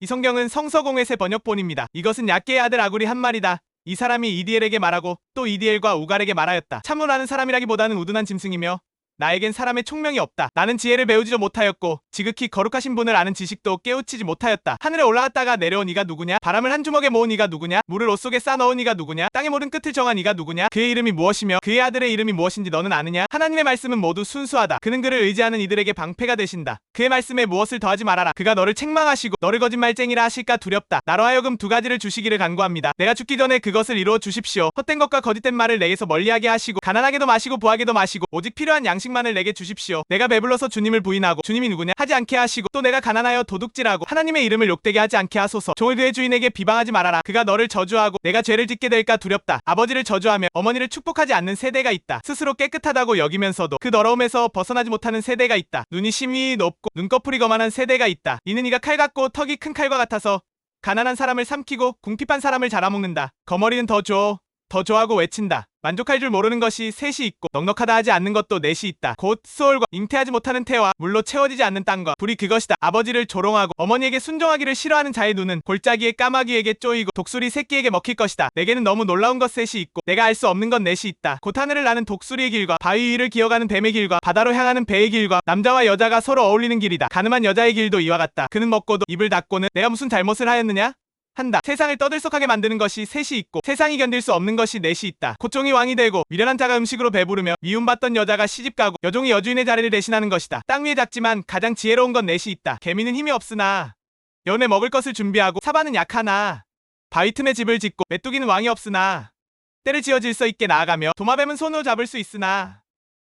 이 성경은 성서공회세 번역본입니다. 이것은 야케의 아들 아굴이 한 말이다. 이 사람이 이디엘에게 말하고 또 이디엘과 우갈에게 말하였다. 참으로 아는 사람이라기보다는 우둔한 짐승이며 나에겐 사람의 총명이 없다. 나는 지혜를 배우지도 못하였고 지극히 거룩하신 분을 아는 지식도 깨우치지 못하였다. 하늘에 올라갔다가 내려온 이가 누구냐? 바람을 한 주먹에 모은 이가 누구냐? 물을 옷 속에 싸넣은 이가 누구냐? 땅의 모든 끝을 정한 이가 누구냐? 그의 이름이 무엇이며 그의 아들의 이름이 무엇인지 너는 아느냐? 하나님의 말씀은 모두 순수하다. 그는 그를 의지하는 이들에게 방패가 되신다. 그의 말씀에 무엇을 더하지 말아라. 그가 너를 책망하시고 너를 거짓말쟁이라 하실까 두렵다. 나로 하여금 두 가지를 주시기를 간구합니다. 내가 죽기 전에 그것을 이루어 주십시오. 헛된 것과 거짓된 말을 내게서 멀리하게 하시고 가난하게도 마시고 부하게도 마시고 오직 필요한 양식 만을 내게 주십시오. 내가 배불러서 주님을 부인하고 주님이 누구냐 하지 않게 하시고 또 내가 가난하여 도둑질하고 하나님의 이름을 욕되게 하지 않게 하소서. 종을 그의 주인에게 비방하지 말아라. 그가 너를 저주하고 내가 죄를 짓게 될까 두렵다. 아버지를 저주하며 어머니를 축복하지 않는 세대가 있다. 스스로 깨끗하다고 여기면서도 그 더러움에서 벗어나지 못하는 세대가 있다. 눈이 심히 높고 눈꺼풀이 거만한 세대가 있다. 이는 이가 칼 같고 턱이 큰 칼과 같아서 가난한 사람을 삼키고 궁핍한 사람을 잡아먹는다. 거머리는 더 줘. 더 좋아하고 외친다. 만족할 줄 모르는 것이 셋이 있고 넉넉하다 하지 않는 것도 넷이 있다. 곧 수월과 잉태하지 못하는 태와 물로 채워지지 않는 땅과 불이 그것이다. 아버지를 조롱하고 어머니에게 순종하기를 싫어하는 자의 눈은 골짜기의 까마귀에게 쪼이고 독수리 새끼에게 먹힐 것이다. 내게는 너무 놀라운 것 셋이 있고 내가 알 수 없는 것 넷이 있다. 곧 하늘을 나는 독수리의 길과 바위 위를 기어가는 뱀의 길과 바다로 향하는 배의 길과 남자와 여자가 서로 어울리는 길이다. 가늠한 여자의 길도 이와 같다. 그는 먹고도 입을 닫고는 내가 무슨 잘못을 하였느냐? 한다. 세상을 떠들썩하게 만드는 것이 셋이 있고 세상이 견딜 수 없는 것이 넷이 있다. 고종이 왕이 되고 미련한 자가 음식으로 배부르며 미움받던 여자가 시집가고 여종이 여주인의 자리를 대신하는 것이다. 땅 위에 작지만 가장 지혜로운 건 넷이 있다. 개미는 힘이 없으나 연애 먹을 것을 준비하고 사바는 약하나 바위 틈에 집을 짓고 메뚜기는 왕이 없으나 때를 지어 질서 있게 나아가며 도마뱀은 손으로 잡을 수 있으나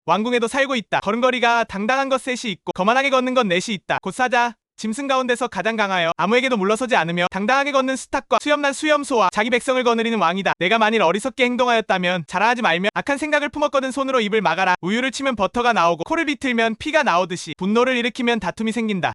왕궁에도 살고 있다. 걸음걸이가 당당한 것 셋이 있고 거만하게 걷는 건 넷이 있다. 곧 사자 짐승 가운데서 가장 강하여 아무에게도 물러서지 않으며 당당하게 걷는 스탁과 수염난 수염소와 자기 백성을 거느리는 왕이다. 내가 만일 어리석게 행동하였다면 자랑하지 말며 악한 생각을 품었거든 손으로 입을 막아라. 우유를 치면 버터가 나오고 코를 비틀면 피가 나오듯이 분노를 일으키면 다툼이 생긴다.